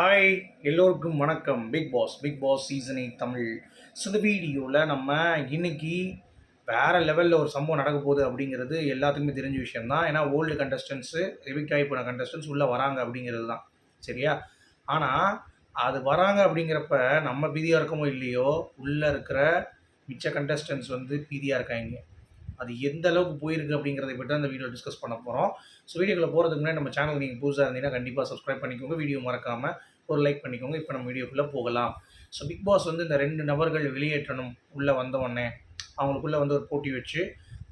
Hi எல்லோருக்கும் வணக்கம். Bigg Boss Bigg Boss season eight Tamil. So இந்த வீடியோவில் நம்ம இன்னைக்கு வேறு லெவலில் ஒரு சம்பவம் நடக்க போகுது அப்படிங்கிறது எல்லாத்துக்குமே தெரிஞ்ச விஷயம் தான் ஏன்னா ஓல்டு கண்டஸ்டன்ஸு ரிவிக்காய் ஆகி போன கண்டஸ்டன்ஸ் உள்ளே வராங்க அப்படிங்கிறது தான் சரியா? ஆனால் அது வராங்க அப்படிங்கிறப்ப நம்ம பீதியாக இருக்கமோ இல்லையோ உள்ளே இருக்கிற மிச்ச கண்டஸ்டன்ஸ் வந்து பீதியாக இருக்காங்க. அது எந்த அளவுக்கு போயிருக்கு அப்படிங்கிறத பற்றி அந்த வீடியோ டிஸ்கஸ் பண்ண போகிறோம் ஸோ வீடியோக்குள்ளே போகிறதுக்கு முன்னாடி நம்ம சேனல் நீங்கள் புதுசாக இருந்தீங்கன்னா கண்டிப்பாக சப்ஸ்கிரைப் பண்ணிக்கோங்க. வீடியோ மறக்காமல் ஒரு லைக் பண்ணிக்கோங்க. இப்போ நம்ம வீடியோக்குள்ளே போகலாம். ஸோ பிக் பாஸ் வந்து இந்த ரெண்டு நபர்கள் வெளியேற்றணும் உள்ளே வந்தவொடனே அவங்களுக்குள்ளே வந்து ஒரு போட்டி வச்சு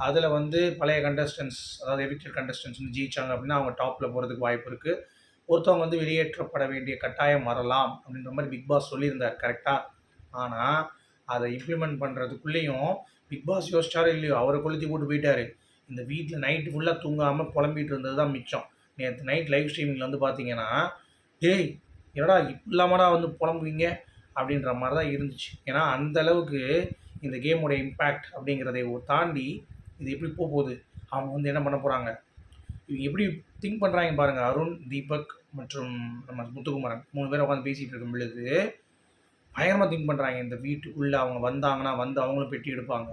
அதில் வந்து பழைய கண்டஸ்டன்ஸ் அதாவது எவிக்டட் கண்டஸ்டன்ஸ் வந்து ஜெயிச்சாங்க அப்படின்னா அவங்க டாப்பில் போகிறதுக்கு வாய்ப்பு இருக்குது ஒருத்தவங்க வந்து வெளியேற்றப்பட வேண்டிய கட்டாயம் வரலாம் அப்படின்ற மாதிரி பிக் பாஸ் சொல்லியிருந்தார் கரெக்டாக ஆனால் அதை இம்ப்ளிமெண்ட் பண்ணுறதுக்குள்ளேயும் பிக் பாஸ் யோசிச்சாரோ இல்லையோ அவரை கொளுத்தி போட்டு போயிட்டாரு. இந்த வீட்டில் நைட்டு ஃபுல்லாக தூங்காமல் புலம்பிட்டு இருந்தது தான் மிச்சம். நேற்று நைட் லைவ் ஸ்ட்ரீமிங்கில் வந்து பார்த்தீங்கன்னா டேய் என்னடா இல்லாமடா வந்து புலம்புவீங்க? அப்படின்ற மாதிரி தான் இருந்துச்சு. ஏன்னா அந்த அளவுக்கு இந்த கேமோட இம்பேக்ட் அப்படிங்கிறதை தாண்டி இது எப்படி போக போகுது? அவங்க வந்து என்ன பண்ண போகிறாங்க இவங்க எப்படி திங்க் பண்ணுறாங்க பாருங்கள் அருண் தீபக் மற்றும் நம்ம முத்துக்குமரன் மூணு பேர் உட்காந்து பேசிகிட்டு இருக்கும் பொழுது பயங்கரமாக திங்க் பண்ணுறாங்க இந்த வீட்டுக்குள்ளே அவங்க வந்தாங்கன்னா வந்து அவங்களும் பெட்டி எடுப்பாங்க.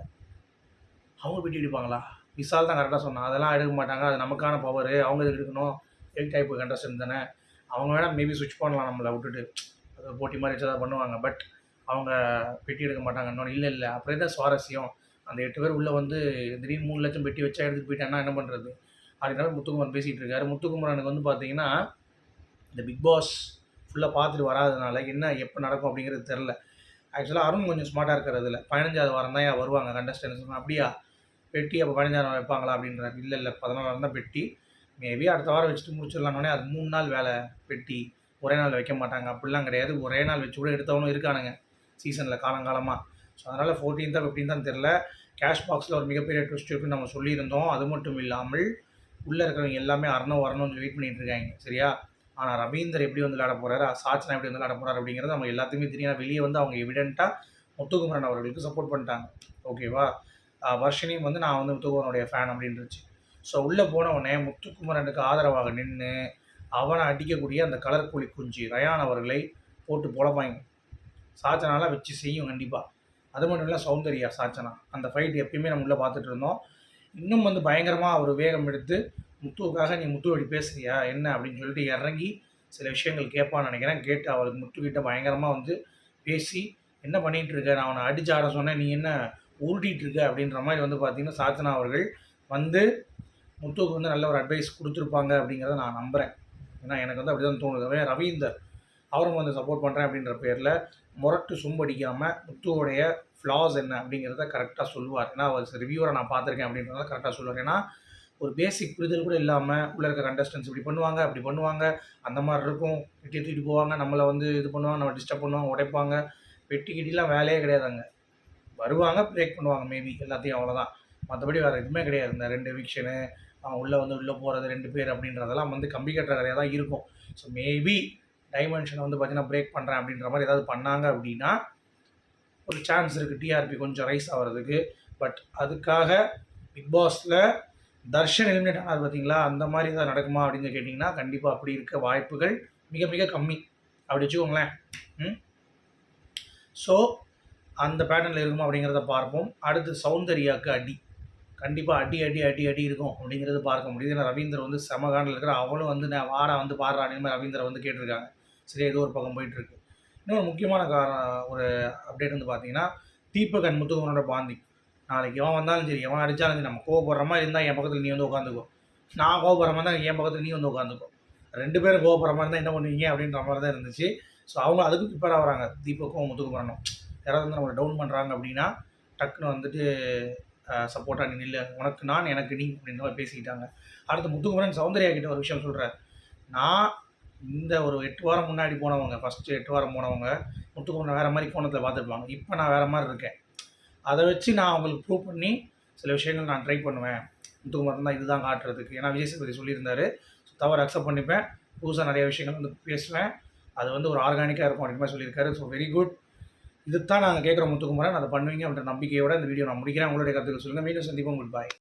அவங்க பெட்டி எடுப்பாங்களா? விசால் தான் கரெக்டாக சொன்னான். அதெல்லாம் எடுக்க மாட்டாங்க. அது நமக்கான பவர் அவங்க எதுக்கு எடுக்கணும்? எயிட் டைப்பு கண்டஸ்டன் தானே. அவங்க வேணால் மேபி சுவிட்ச் பண்ணலாம் நம்மளை விட்டுட்டு. அது போட்டி மாதிரி வச்சு தான் பண்ணுவாங்க. பட் அவங்க பெட்டி எடுக்க மாட்டாங்க இன்னொன்று இல்லை இல்லை அப்படியே தான் சுவாரஸ்யம். அந்த எட்டு பேர் உள்ளே வந்து திடீர்னு மூணு லட்சம் பெட்டி வச்சா எடுத்துகிட்டு போயிட்டான்னா என்ன பண்ணுறது அப்படின்னால முத்துக்குமார் பேசிகிட்டு இருக்காரு. முத்துக்குமாரனுக்கு வந்து பார்த்தீங்கன்னா இந்த பிக் பாஸ் ஃபுல்லாக பார்த்துட்டு வராதனால என்ன எப்போ நடக்கும் அப்படிங்கிறது தெரில ஆக்சுவலாக அருண் கொஞ்சம் ஸ்மார்ட்டாக இருக்கிறதுல பதினஞ்சாவது வாரம் தான் வருவாங்க கண்டஸ்டன்ஸ் அப்படியா? பெட்டி அப்போ பதினஞ்சாயிரம் வைப்பாங்களா அப்படின்றாரு. இல்லை இல்லை பதினாலாம் தான் பெட்டி. மேபி அடுத்த வாரம் வச்சுட்டு முடிச்சிடலான்னே அது மூணு நாள் வேலை பெட்டி ஒரே நாள் வைக்க மாட்டாங்க. அப்படிலாம் கிடையாது. ஒரே நாள் வச்சு கூட எடுத்தவனும் இருக்கானுங்க சீசனில் காலங்காலமாக ஸோ அதனால் ஃபோர்டீன் தான் ஃபிஃப்டீன் தான் தெரில கேஷ் பாக்ஸில் ஒரு மிகப்பெரிய ட்விஸ்ட் இருக்குன்னு நம்ம சொல்லியிருந்தோம். அது மட்டும் இல்லாமல் உள்ளே இருக்கிறவங்க எல்லாமே அறணும் வரணும்னு வெயிட் பண்ணிட்டு இருக்காங்க. சரியா? ஆனால் ரவீந்தர் எப்படி வந்து விளாட போகிறாரு சாச்சனா எப்படி வந்து விளாட போகிறார் அப்படிங்கிறது நம்ம எல்லாத்துக்குமே தெரியும். வெளியே வந்து அவங்க எவிடென்ட்டாக முத்துக்குமரன் அவர்களுக்கு சப்போர்ட் பண்ணிட்டாங்க. ஓகேவா வர்ஷினியும் வந்து நான் வந்து முத்துக்குமரனுடைய ஃபேன் அப்படின்ருச்சு ஸோ உள்ளே போனவொடனே முத்துக்குமரனுக்கு ஆதரவாக நின்று அவனை அடிக்கக்கூடிய அந்த கலர் கூலி குஞ்சு ரயான் அவர்களை போட்டு புலப்பாங்க சாச்சனாலாம் வச்சு செய்யும் கண்டிப்பாக அது மட்டும் இல்லை சௌந்தர்யா சாச்சனா அந்த ஃபைட் எப்பயுமே நம்ம உள்ளே பார்த்துட்டு இருந்தோம். இன்னும் வந்து பயங்கரமாக அவர் வேகம் எடுத்து முத்துவுக்காக நீ முத்துவடி பேசுறியா? என்ன? அப்படின்னு சொல்லிட்டு இறங்கி சில விஷயங்கள் கேட்பான்னு நினைக்கிறேன். கேட்டு அவளுக்கு முத்துக்கிட்ட பயங்கரமாக வந்து பேசி என்ன பண்ணிகிட்டு இருக்க? நான் அவனை அடிச்சு ஆட சொன்னேன். நீ என்ன உருட்டிகிட்டு இருக்க? அப்படின்ற மாதிரி வந்து பார்த்தீங்கன்னா சாச்சனா அவர்கள் வந்து முத்துவுக்கு வந்து நல்ல ஒரு அட்வைஸ் கொடுத்துருப்பாங்க அப்படிங்கிறத நான் நம்புகிறேன் ஏன்னா எனக்கு வந்து அப்படி தான் தோணுது ரவீந்தர் அவரும் வந்து சப்போர்ட் பண்ணுறேன் அப்படின்ற பேரில் முரட்டு சும்படிக்காமல் முத்துவோடைய ஃப்ளாஸ் என்ன அப்படிங்கிறத கரெக்டாக சொல்லுவார். ஏன்னா அவர் ரிவ்யூவரை நான் பார்த்துருக்கேன் அப்படின்றத கரெக்டாக சொல்லுவார். ஏன்னா ஒரு பேசிக் புரிதல் கூட இல்லாமல் உள்ளே இருக்க கண்டஸ்டன்ஸ் இப்படி பண்ணுவாங்க அப்படி பண்ணுவாங்க. அந்த மாதிரி இருக்கும். வெட்டி தூக்கிட்டு போவாங்க நம்மளை வந்து இது பண்ணுவாங்க நம்ம டிஸ்டர்ப் பண்ணுவாங்க உடைப்பாங்க. வெட்டி கிட்டிலாம் வேலையே கிடையாதுங்க. வருவாங்க பிரேக் பண்ணுவாங்க மேபி எல்லாத்தையும் அவ்வளோதான் மற்றபடி வேறு எதுவுமே கிடையாது. இந்த ரெண்டு விக்ஷனு உள்ளே வந்து உள்ளே போகிறது ரெண்டு பேர் அப்படின்றதெல்லாம் வந்து கம்பி கட்டுற கதையாக தான் இருக்கும். ஸோ மேபி டைமென்ஷனை வந்து பார்த்தீங்கன்னா பிரேக் பண்ணுறேன் அப்படின்ற மாதிரி ஏதாவது பண்ணாங்க அப்படின்னா ஒரு சான்ஸ் இருக்குது டிஆர்பி கொஞ்சம் ரைஸ் ஆகிறதுக்கு பட் அதுக்காக பிக் பாஸில் தர்ஷன் எலிமினேட் ஆனது பார்த்தீங்களா அந்த மாதிரி ஏதாவது நடக்குமா அப்படின்னு கேட்டிங்கன்னா கண்டிப்பாக அப்படி இருக்க வாய்ப்புகள் மிக மிக கம்மி. அப்படி வச்சுக்கோங்களேன். ம்? ஸோ அந்த பேட்டர்னில் இருக்குமா அப்படிங்கிறத பார்ப்போம். அடுத்து சௌந்தர்யாவுக்கு அடி. கண்டிப்பாக அடி அடி அடி அடி இருக்கும் அப்படிங்கிறது பார்க்க முடியுது. ஏன்னா ரவீந்தர் வந்து சமகாண்டில் இருக்கிற அவளும் வந்து நான் வாரா வந்து பாடுறா அப்படின்னு ரவீந்தரை வந்து கேட்டிருக்காங்க. சரி ஏதோ ஒரு பக்கம் போயிட்டுருக்கு இன்னொரு முக்கியமான காரணம் ஒரு அப்டேட் வந்து பார்த்தீங்கன்னா தீபகன் முத்துகனோட பாந்தி. நாளைக்கு எவன் வந்தாலும் சரி எவன் அடித்தாலும் சரி நம்ம கோவப்படுற மாதிரி இருந்தால் என் பக்கத்தில் நீ வந்து உட்காந்துக்கோ. நான் கோவப்படுற மாதிரி தான் என் பக்கத்தில் நீ வந்து உட்காந்துக்கோ. ரெண்டு பேரும் கோவப்படுற மாதிரி தான் என்ன பண்ணுவீங்க அப்படின்ற மாதிரி தான் இருந்துச்சு. ஸோ அவங்க அதுக்கு ப்ரிப்பேர் ஆகிறாங்க. தீபக்கும் முத்துக்குமரனும் யாராவது வந்து நம்மளை டவுன் பண்ணுறாங்க அப்படின்னா டக்குன்னு வந்துட்டு சப்போர்ட்டாக நீ இல்லை உனக்கு நான் எனக்கு நீ அப்படின்ற மாதிரி பேசிக்கிட்டாங்க. அடுத்து முத்துக்குமரன் சௌந்தர்யா கிட்ட ஒரு விஷயம் சொல்கிறேன் நான் இந்த ஒரு எட்டு வாரம் முன்னாடி போனவங்க ஃபஸ்ட்டு எட்டு வாரம் போனவங்க முத்துக்குமரன் வேறு மாதிரி கோணத்தில் பார்த்துருப்பாங்க. இப்போ நான் வேறு மாதிரி இருக்கேன். அதை வச்சு நான் அவங்களுக்கு ப்ரூவ் பண்ணி சில விஷயங்கள் நான் ட்ரை பண்ணுவேன். முத்துக்குமரன் தான் இதுதான் காட்டுறதுக்கு. ஏன்னா விஜய் சேதுபதி சொல்லியிருந்தாரு தவறு அக்செப்ட் பண்ணிப்பேன். புதுசாக நிறைய விஷயங்கள் வந்து பேசுவேன். அது வந்து ஒரு ஆர்கானிக்காக இருக்கும் அப்படின்ற மாதிரி சொல்லியிருக்காரு. ஸோ வெரி குட் இதுதான் நாங்கள் கேட்குற முத்துக்குமரன். அதை பண்ணுவீங்க அப்படின்ற நம்பிக்கையோட இந்த வீடியோ நான் முடிக்கிறேன். உங்களுடைய கருத்துக்கள் சொல்லுங்கள் மீண்டும் சந்திப்போம். உங்களுக்கு பாய்